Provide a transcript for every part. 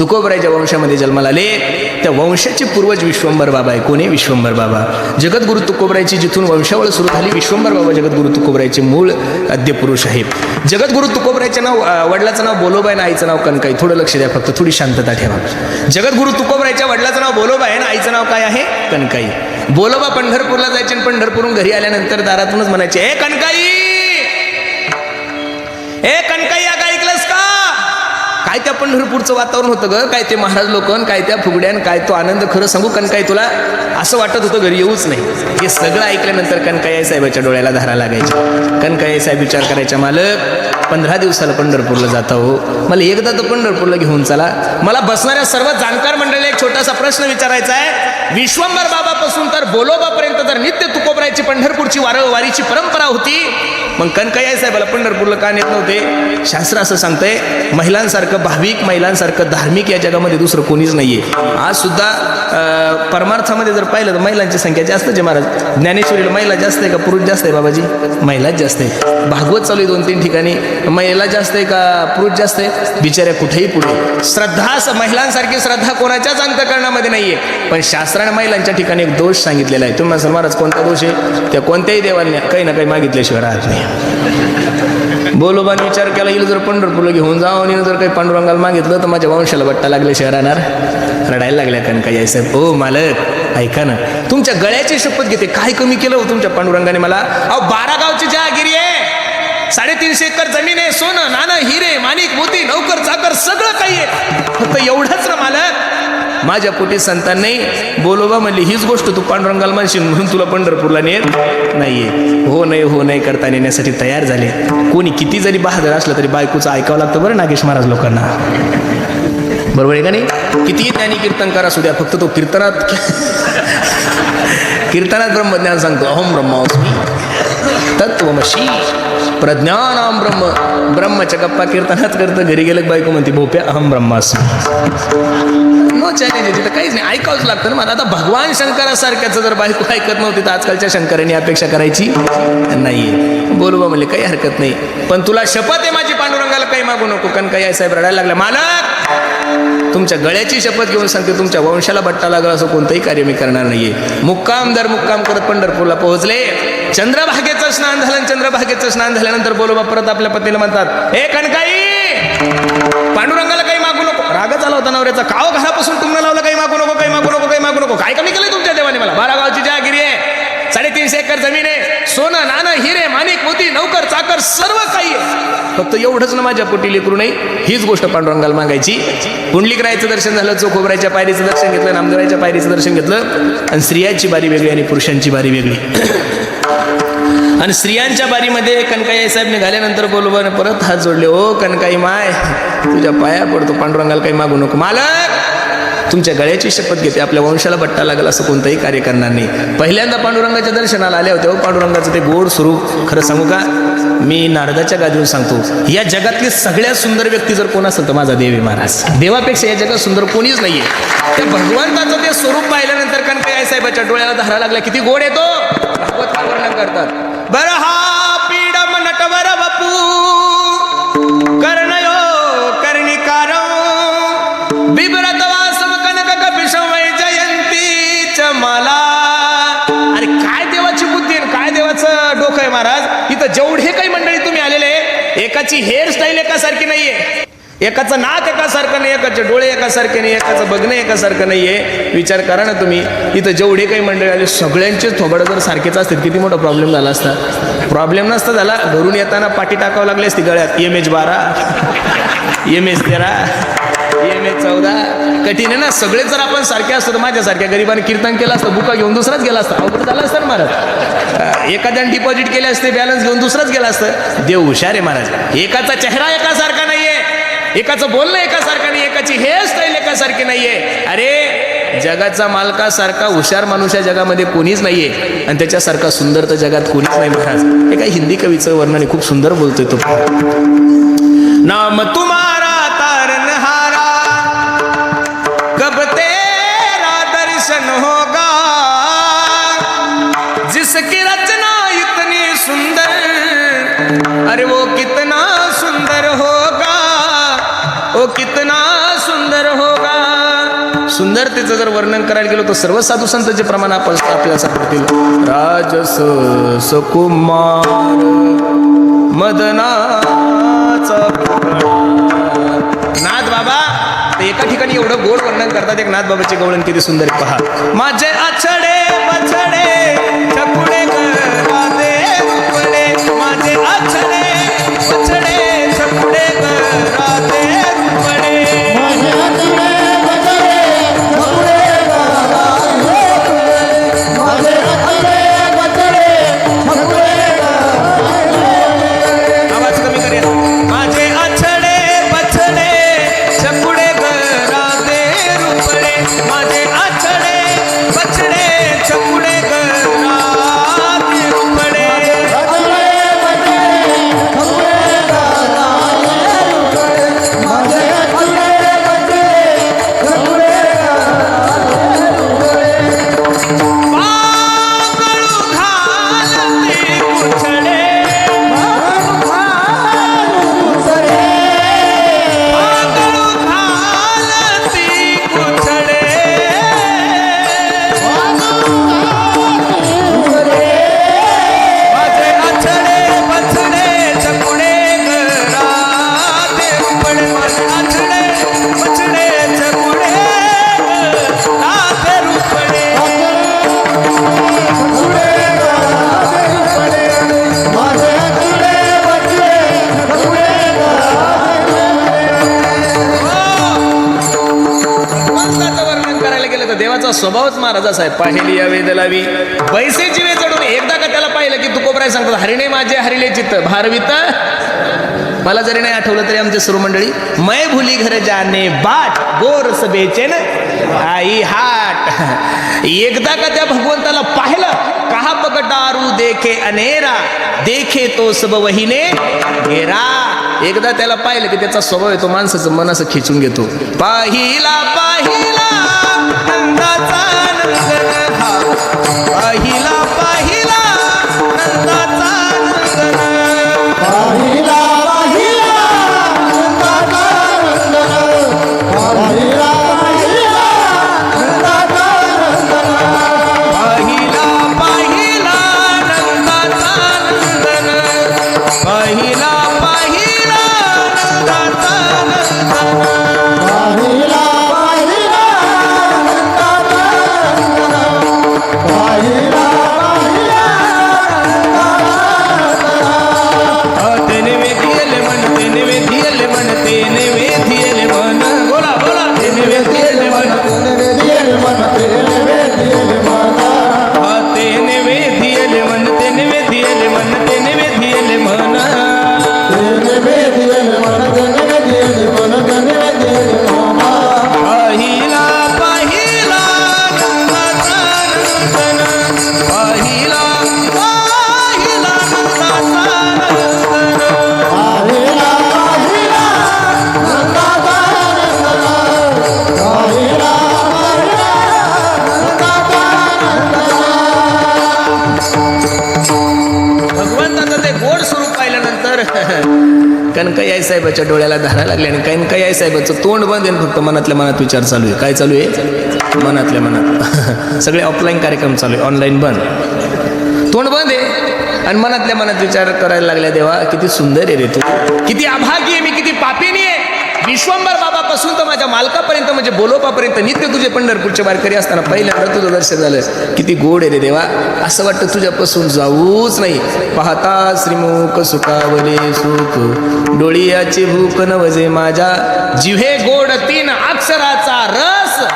तुकोबरायच्या वंशामध्ये जन्माला आले. त्या वंशाचे पूर्वज विश्वंभर बाबा आहे. कोणी विश्वंभर बाबा. जगद्गुरु तुकोबरायची जिथून वंशावळ सुरू झाली विश्वंभर बाबा जगद्गुरु तुकोबरायचे मूळ आद्य पुरुष आहेत. जगद्गुरु तुकोबरायचे नाव वडिलाचं नाव बोलोबा आहे आणि आईचं नाव कनकाई. थोडं लक्ष द्या फक्त थोडी शांतता ठेवा. जगद्गुरु तुकोबरायच्या वडिलाचं नाव बोलोबा आहे. आणि आईचं नाव काय आहे? कनकाई. बोलोबा पंढरपूरला जायचे आणि पंढरपूरहून घरी आल्यानंतर दारातूनच म्हणायचे ए कनकाई! ए कणकाई काय त्या पंढरपूरचं वातावरण होतं ग? काय ते महाराज लोकन काय त्या फुगड्यान काय तो आनंद खरं सांगू? कणकाई तुला असं वाटत होतं घरी येऊच नाही. हे सगळं ऐकल्यानंतर कणकाई साहेबाच्या डोळ्याला धारा लागायच्या कणकाई साहेब विचार करायच्या मालक पंधरा दिवसाला पंढरपूरला जाता हो. मला एकदा तर पंढरपूरला घेऊन चला. मला बसणाऱ्या सर्व जाणकार मंडळीला एक छोटासा प्रश्न विचारायचा आहे. विश्वंभर बाबापासून तर बोलोबापर्यंत तर नित्य तुकोबरायची पंढरपूरची वार वारीची परंपरा होती. मग कणकाई साहेबाला पंढरपूरला का नेत नव्हते? शास्त्र असं सांगतंय महिलांसारखं भाविक महिलांसारखं धार्मिक या जगामध्ये दुसरं कोणीच नाहीये. आज सुद्धा परमार्थामध्ये जर पाहिलं तर महिलांची संख्या जास्त आहे महाराज. ज्ञानेश्वरीला महिला जास्त आहे का पुरुष जास्त आहे बाबाजी? महिलाच जास्त आहे. भागवत चालू आहे दोन तीन ठिकाणी. महिला जास्त आहे का पुरुष जास्त आहे? बिचाऱ्या कुठेही पुढे. श्रद्धा असं महिलांसारखी श्रद्धा कोणाच्याच अंतकरणामध्ये नाहीये. पण शास्त्राने महिलांच्या ठिकाणी एक दोष सांगितलेला आहे. तुम्ही महाराज कोणता दोष आहे? त्या कोणत्याही देवाने काही ना काही मागितल्याशिवाय राहत नाही. बोलोबाने विचार केला येईल जर पंढरपूरला घेऊन जावं आणि जर काही पांडुरंगाला मागितलं तर माझ्या वंशाला बट्टा लागल्याशिवाय राहणार. रडायला लागल्या कारण काही. साहेब हो मालक ऐका ना. तुमच्या गळ्याची शपथ घेते. काय कमी केलं हो तुमच्या पांडुरंगाने मला? अहो बारा गावची जहागिरी आहे. साडेतीनशे एकर जमीन आहे सोनं नाणं हिरे माणिक मोती नौकर चाकर सगळं काही आहे. फक्त एवढंच ना मालक. माझ्या पोटी संतान नाही बोलोबा म्हणली हीच गोष्ट तू पांडुरंगाला म्हणशील म्हणून तुला पंढरपूरला नेत नाहीये. हो नाही हो नाही करता नेण्यासाठी तयार झाले. कोणी किती जरी बहादर असलं तरी बायकोचं ऐकावं लागतं बरं नागेश महाराज लोकांना. बरोबर आहे का नाही? कितीही ज्ञानी कीर्तनकार असू द्या फक्त तो कीर्तनात कीर्तनात ब्रह्मज्ञान सांगतो अहम ब्रह्मास्मी तत्वमशी प्रज्ञानाम ब्रह्म ब्रह्मच्या गप्पा कीर्तनात करतं घरी गेलं बायको म्हणते भोप्या अहम ब्रह्मास्मी. नो चॅलेंज आहे तिथं काहीच नाही. ऐकावंच लागतं ना मला. आता भगवान शंकरासारख्याचं जर बायको ऐकत नव्हती तर आजकालच्या शंकरांनी अपेक्षा करायची नाहीये. बोलू बा म्हणले काही हरकत नाही. पण तुला शपथ आहे माझी पांडुरंगाला? काही मागू नको. कारण काही साहेब रडायला लागला मालक तुमच्या गळ्याची शपथ घेऊन सांगते तुमच्या वंशाला बट्टा लागला असं कोणतंही कार्य मी करणार नाहीये. मुक्काम दर मुक्काम करत पंढरपूरला पोहोचले. चंद्रभागेचं स्नान झालं आणि चंद्रभागेचं स्नान झाल्यानंतर बोलोबा परत आपल्या पत्नीला म्हणतात हे कणकाई पांडुरंगाला काही मागू नको. होता नवऱ्याचा? काव घरापासून तुम्हाला लावलं? काही मागू नको काही मागू नको काही मागू नको. काय कमी केलंय तुमच्या देवाने मला? बारा गावची जहागिरी आहे. साडेतीनशे एकर जमीन आहे. सोनं नाणं हिरे माणिक मोती नौकर चाकर सर्व काही आहे. फक्त एवढंच ना माझ्या पोटी लेकरू नाही हीच गोष्ट पांडुरंगाला मागायची. पुंडलिकरायचं दर्शन झालं चोखोबरायच्या पायरीचं दर्शन घेतलं नामदेवाच्या पायरीचं दर्शन घेतलं. आणि स्त्रियांची बारी वेगळी आणि पुरुषांची बारी वेगळी. आणि स्त्रियांच्या बारीमध्ये कनकाई साहेब निघाल्यानंतर बोलवा परत हात जोडले ओ कनकाई माय तुझ्या पाया पडतो पांडुरंगाला काही मागू नको. मालक तुमच्या गळ्याची शपथ घेते आपल्या वंशाला बट्टा लागेल असं कोणतंही कार्य करणार नाही. पहिल्यांदा पांडुरंगाच्या दर्शनाला आले होते हो पांडुरंगाचं ते गोड स्वरूप खरं सांगू का? मी नारदाच्या गादीवर सांगतो या जगातली सगळ्यात सुंदर व्यक्ती जर कोण असेल तर माझा देवी महाराज. देवापेक्षा या जगात सुंदर कोणीच नाहीये. त्या भगवंताचं ते स्वरूप पाहिल्यानंतर कनकाई साहेबाच्या डोळ्याला धारा लागला किती गोड येतो भागवत वर्णन करतात. बर हा पीडम नटवर वपू। कर्णयो कर्णिकार बिबरत वासम कनक कपिशम जयंती च मला। अरे काय देवाची बुद्धी काय देवाचं डोकं आहे महाराज? इथं जेवढे काही मंडळी तुम्ही आलेले एकाची हेअरस्टाईल एकासारखी नाहीये. एकाचं नाक एकासारखं नाही एकाचे डोळे एकासारखे नाही एकाचं बघणं एकासारखं नाही आहे विचार करा ना तुम्ही. इथं जेवढे काही मंडळी आले सगळ्यांचे थोबडं जर सारखेच असतील किती मोठा प्रॉब्लेम झाला असता. प्रॉब्लेम नसता झाला घरून येताना पाठी टाकावं लागली असती गळ्यात. एम एच बारा एम एच तेरा एम एच चौदा. कठीण आहे ना सगळे जर आपण सारखे असतो तर माझ्यासारख्या गरिबाने कीर्तन केलं असतं बुका घेऊन दुसराच गेला असता. अवघड झाला असतं ना महाराज. एखाद्याने डिपॉझिट केले असते बॅलन्स घेऊन दुसराच गेला असतं. देव हुशार आहे महाराज. एकाचा चेहरा एकासारखा नाही एकाचं बोलणं एकासारखं नाही एकाची हेअरस्टाईल एकासारखी नाहीये. अरे जगाचा मालकासारखा हुशार माणूस या जगामध्ये कोणीच नाहीये. आणि त्याच्यासारखा सुंदर तर जगात कोणीच नाही महाराज. हे हिंदी कवीचं वर्णन खूप सुंदर बोलतोय तो. नाम तुम कितना सुंदर होगा। सुंदरतेचं जर वर्णन करायला गेलो तर सर्व साधू संतांचे प्रमाण आपण आपल्याला सापडतील राजस सकुमार मदनाचा नाथ बाबा ते एका ठिकाणी एवढं गोड वर्णन करतात एक नाथ बाबाचे गवळण किती सुंदर पहा. माझे आछडे मछडे तर देवाचा स्वभावच महाराजाचा आहे पाहिली या वेद लावी पैसेची वेळ चढून एकदा का त्याला पाहिलं की तुकोबराय सांगतात हरिणे माझे हरिले चित्त. भारवित मला जरी नाही आठवलं तरी आमचे सर्व मंडळी मै भुली घर जाने बाट गोरस बेचेन आई हाट. एकदा का त्या भगवंताला पाहिलं कहा पगटारू देखे अनेरा देखे तो सब वहिने घेरा. एकदा त्याला पाहिलं की त्याचा स्वभाव आहे तो माणसाचं मन असं खिचून घेतो. पाहिला पाहिला. चालू हा साहेबाच्या डोळ्याला धारा लागल्या आणि कनकयाई साहेबाचं तोंड बंद आहे फक्त मनातल्या मनात विचार चालू आहे. काय चालू आहे? मनातल्या मनात. सगळे ऑफलाईन कार्यक्रम चालू आहे. ऑनलाईन बंद. तोंड बंद आहे. आणि मनातल्या मनात विचार करायला लागल्या देवा किती सुंदर आहे रे तू. किती अभागी आहे मी किती पापीनी आहे. विश्वंभर बाबापासून तर माझ्या मालकापर्यंत म्हणजे बोलोपापर्यंत नित्य तुझे पंढरपूरचे वारकरी असताना पहिल्यांदा तुझं दर्शन झालं. किती गोड आहे रे देवा. असं वाटतं तुझ्यापासून जाऊच नाही. पाहता श्रीमुख सुखावले सुख. डोळियाची भूक नवजे माझ्या. जिव्हे गोड तीन अक्षराचा रस.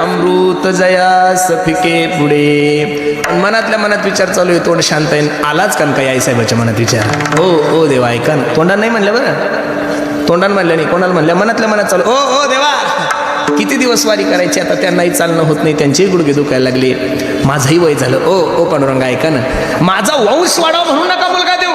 अमृत जया सफिके पुढे. मनातल्या मनात विचार चालू आहे तोंड शांत आहे. आलाच कान काय आई साहेबाच्या मनात विचार? हो हो देवा ऐका ना. तोंडात नाही म्हणलं बरं? तोंडाला म्हणलं नाही कोणाला म्हणलं? मनातल्या मनात चालू ओ ओ देवा! किती दिवस वारी करायची? आता त्यांनाही चालणं होत नाही त्यांचेही गुडघे दुखायला लागले. माझंही वय झालं. ओ ओ पांडुरंग ऐका ना. माझा वंश वाढावा म्हणून नका मुलगा देऊ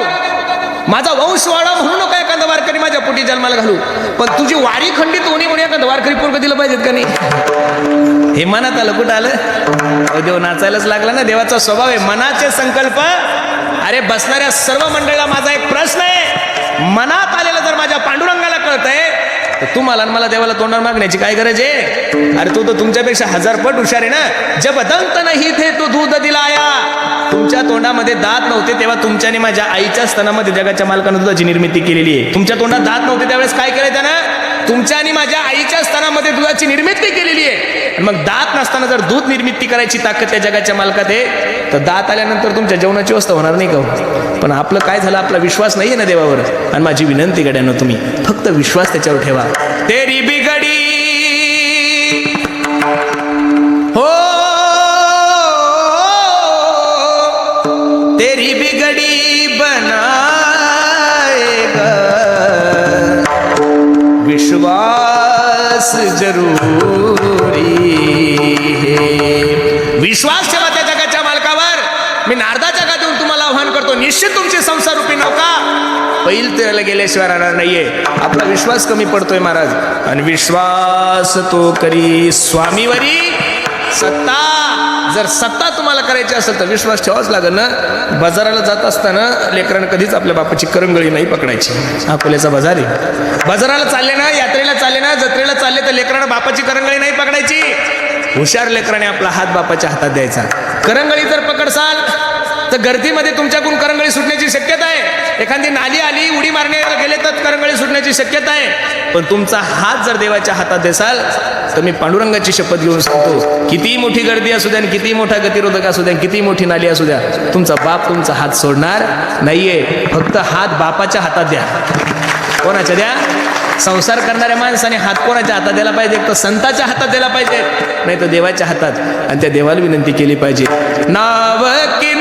माझा वंश वाढावा म्हणून नका एखादा वारकरी माझ्या पोटी जन्माला घालू. पण तुझी वारी खंडित होणी म्हणून एखादा वारकरी पोरग दिलं पाहिजेत का नाही? हे मनात आलं कुठं आलं? देव नाचायलाच लागला ना देवाचा स्वभाव आहे. मनाचे संकल्प अरे बसणाऱ्या सर्व मंडळाला माझा एक प्रश्न आहे. मनात आलेलं जर माझ्या पांडुरंगाला कळतंय तर तुम्हाला आणि मला देवाला तोंडावर मागण्याची काय गरज आहे? अरे तू तर तुमच्यापेक्षा हजार पट हुशार आहे ना? जब दंत नाही थे तो दूध दिलाया. तुमच्या तोंडामध्ये दात नव्हते तेव्हा तुमच्याने माझ्या आईच्या स्तनामध्ये जगाच्या मालकानं दुधाची निर्मिती केलेली आहे. तुमच्या तोंडात दात नव्हते त्यावेळेस काय केलं त्यानं? तुमच्या आणि माझ्या आईच्या स्तनामध्ये दुधाची निर्मिती केलेली आहे. मग दात नसताना जर दूध निर्मिती करायची ताकद त्या जगाच्या मालकात आहे तर दात आल्यानंतर तुमच्या जेवणाची व्यवस्था होणार नाही का हो? पण आपलं काय झालं आपला विश्वास नाहीये ना देवावर? आणि माझी विनंती गड्यानं तुम्ही फक्त विश्वास त्याच्यावर ठेवा. तेरी बिगडी. हो तेरी बिगड़ी बनाएगा. विश्वास जरूर. निश्चित तुमची संसार रूपी नौका पैल तेला गेल्याशिवाय राहणार नाहीये. आपला विश्वास कमी पडतोय महाराज. आणि विश्वास तो करी स्वामीवरी. सत्ता. जर सत्ता तुम्हाला करायची असेल तर विश्वास ठेवाच लागेल ना? बाजाराला जात असताना लेकरानं कधीच आपल्या बापाची करंगळी नाही पकडायची. अकोल्याचा बाजार आहे. बाजाराला चालले ना यात्रेला चालले ना जत्रेला चालले तर लेकरानं बापाची करंगळी नाही पकडायची. हुशार लेकराने आपला हात बापाच्या हातात द्यायचा. करंगळी जर पकडसाल तर गर्दीमध्ये तुमच्याकडून करंगळी सुटण्याची शक्यता आहे. एखादी नाली आली उडी मारण्याला गेले तर करंगळी सुटण्याची शक्यता आहे. पण तुमचा हात जर देवाच्या हातात देसाल तर मी पांडुरंगाची शपथ घेऊन सांगतो किती मोठी गर्दी असू द्या आणि किती मोठा गतिरोधक असू द्या किती मोठी नाली असू द्या तुमचा बाप तुमचा हात सोडणार नाहीये. फक्त हात बापाच्या हातात द्या. कोणाच्या द्या? संसार करणाऱ्या माणसाने हात कोणाच्या हातात द्यायला पाहिजे एक तर संताच्या हातात द्यायला पाहिजे नाही तर देवाच्या हातात. आणि त्या देवाला विनंती केली पाहिजे. नाव की